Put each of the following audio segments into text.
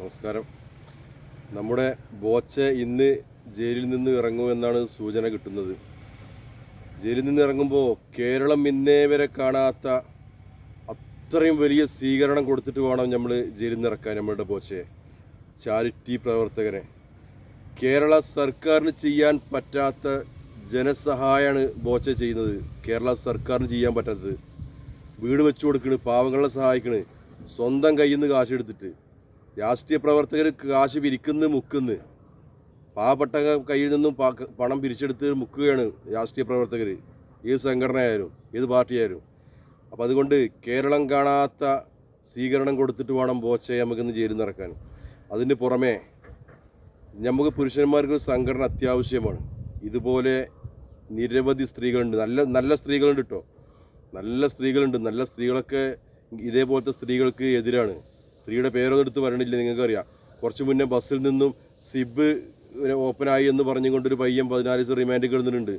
നമസ്കാരം. നമ്മുടെ ബോച്ച ഇന്ന് ജയിലിൽ നിന്ന് ഇറങ്ങുമെന്നാണ് സൂചന കിട്ടുന്നത്. ജയിലിൽ നിന്ന് ഇറങ്ങുമ്പോൾ കേരളം ഇന്നേ വരെ കാണാത്ത അത്രയും വലിയ സ്വീകരണം കൊടുത്തിട്ട് വേണം നമ്മൾ ജയിലിൽ നിന്ന് ഇറക്കാൻ നമ്മളുടെ ബോച്ചയെ ചാരിറ്റി പ്രവർത്തകനെ. കേരള സർക്കാരിന് ചെയ്യാൻ പറ്റാത്ത ജനസഹായമാണ് ബോച്ച ചെയ്യുന്നത്. കേരള സർക്കാരിന് ചെയ്യാൻ പറ്റാത്തത്. വീട് വെച്ചു കൊടുക്കണ് പാവങ്ങളെ സഹായിക്കണ് സ്വന്തം കയ്യിൽ നിന്ന് കാശ് എടുത്തിട്ട്. രാഷ്ട്രീയ പ്രവർത്തകർ കാശ് പിരിക്കുന്നു മുക്കുന്നു. പാവപ്പെട്ട കയ്യിൽ നിന്നും പണം പിരിച്ചെടുത്ത് മുക്കുകയാണ് രാഷ്ട്രീയ പ്രവർത്തകർ ഏത് സംഘടനയായാലും ഏത് പാർട്ടിയായാലും. അപ്പോൾ അതുകൊണ്ട് കേരളം കാണാത്ത സ്വീകരണം കൊടുത്തിട്ട് വേണം ബോച്ചയെ നമുക്കിന്ന് ജയിലിൽ നിറക്കാൻ അതിന് പുറമേ നമുക്ക് പുരുഷന്മാർക്ക് ഒരു സംഘടന അത്യാവശ്യമാണ്. ഇതുപോലെ നിരവധി സ്ത്രീകളുണ്ട്. നല്ല നല്ല സ്ത്രീകളുണ്ട് കേട്ടോ നല്ല സ്ത്രീകളുണ്ട്. നല്ല സ്ത്രീകളൊക്കെ ഇതേപോലത്തെ സ്ത്രീകൾക്ക് എതിരാണ്. സ്ത്രീയുടെ പേരൊന്നും എടുത്ത് വരണില്ല നിങ്ങൾക്കറിയാം. കുറച്ച് മുന്നേ ബസ്സിൽ നിന്നും സിബ് ഓപ്പണായി എന്ന് പറഞ്ഞുകൊണ്ടൊരു പയ്യൻ പതിനാല് ദിവസം റിമാൻഡ് കിടന്നിട്ടുണ്ട്.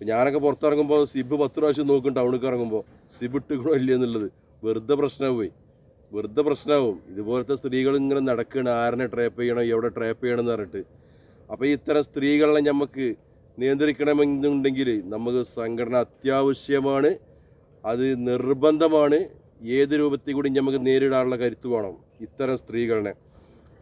ഞാനൊക്കെ പുറത്തിറങ്ങുമ്പോൾ സിബ് പത്ത് പ്രാവശ്യം നോക്കും ടൗണിൽ ഇറങ്ങുമ്പോൾ സിബ് ഇട്ടുകണോ ഇല്ല എന്നുള്ളത്. വെറുതെ പ്രശ്നമായി വെറുതെ പ്രശ്നമാവും ഇതുപോലത്തെ സ്ത്രീകൾ ഇങ്ങനെ നടക്കുകയാണ് ആരനെ ട്രാപ്പ് ചെയ്യണം എവിടെ ട്രാപ്പ് ചെയ്യണം എന്ന് പറഞ്ഞിട്ട്. അപ്പോൾ ഇത്തരം സ്ത്രീകളെ നമുക്ക് നിയന്ത്രിക്കണമെന്നുണ്ടെങ്കിൽ നമുക്ക് സംഘടന അത്യാവശ്യമാണ്. അത് നിർബന്ധമാണ്. ഏത് രൂപത്തിൽ കൂടി നമുക്ക് നേരിടാനുള്ള കരുത്ത് വേണം? ഇത്തരം സ്ത്രീകളെ.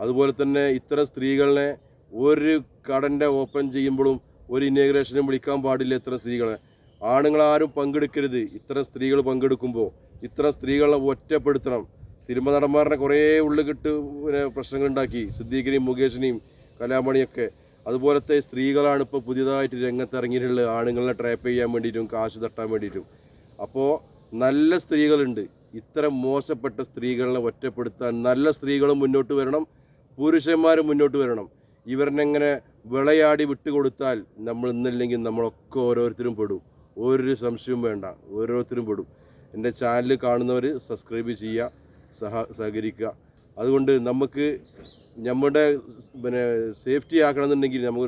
അതുപോലെ തന്നെ ഇത്തരം സ്ത്രീകളെ ഒരു കടന്റെ ഓപ്പൺ ചെയ്യുമ്പോഴും ഒരു ഇന്നേഗ്രേഷനും വിളിക്കാൻ പാടില്ല ഇത്തരം സ്ത്രീകളെ. ആണുങ്ങളാരും പങ്കെടുക്കരുത്. ഇത്തരം സ്ത്രീകൾ പങ്കെടുക്കുമ്പോൾ ഇത്തരം സ്ത്രീകളെ ഒറ്റപ്പെടുത്തണം. സിനിമ നടന്മാരുടെ കുറേ ഉള്ളുകെട്ട് പിന്നെ പ്രശ്നങ്ങളുണ്ടാക്കി സിദ്ദീഖിനെയും മുകേഷിനെയും കലാമണിയൊക്കെ. അതുപോലത്തെ സ്ത്രീകളാണ് ഇപ്പോൾ പുതിയതായിട്ട് രംഗത്ത് ഇറങ്ങിയിട്ടുള്ളത് ആണുങ്ങളെ ട്രാപ്പ് ചെയ്യാൻ വേണ്ടിയിട്ടും കാശ് തട്ടാൻ വേണ്ടിയിട്ടും. അപ്പോൾ നല്ല സ്ത്രീകളുണ്ട്. ഇത്തരം മോശപ്പെട്ട സ്ത്രീകളെ ഒറ്റപ്പെടുത്താൻ നല്ല സ്ത്രീകളും മുന്നോട്ട് വരണം പുരുഷന്മാരും മുന്നോട്ട് വരണം. ഇവരിനെങ്ങനെ വിളയാടി വിട്ടുകൊടുത്താൽ നമ്മൾ ഇന്നില്ലെങ്കിൽ നമ്മളൊക്കെ ഓരോരുത്തരും പെടും. ഒരു സംശയവും വേണ്ട ഓരോരുത്തരും പെടും. എന്റെ ചാനൽ കാണുന്നവർ സബ്സ്ക്രൈബ് ചെയ്യുക സഹ സഹകരിക്കുക. അതുകൊണ്ട് നമുക്ക് നമ്മുടെ പിന്നെ സേഫ്റ്റി ആക്കണമെന്നുണ്ടെങ്കിൽ നമുക്ക്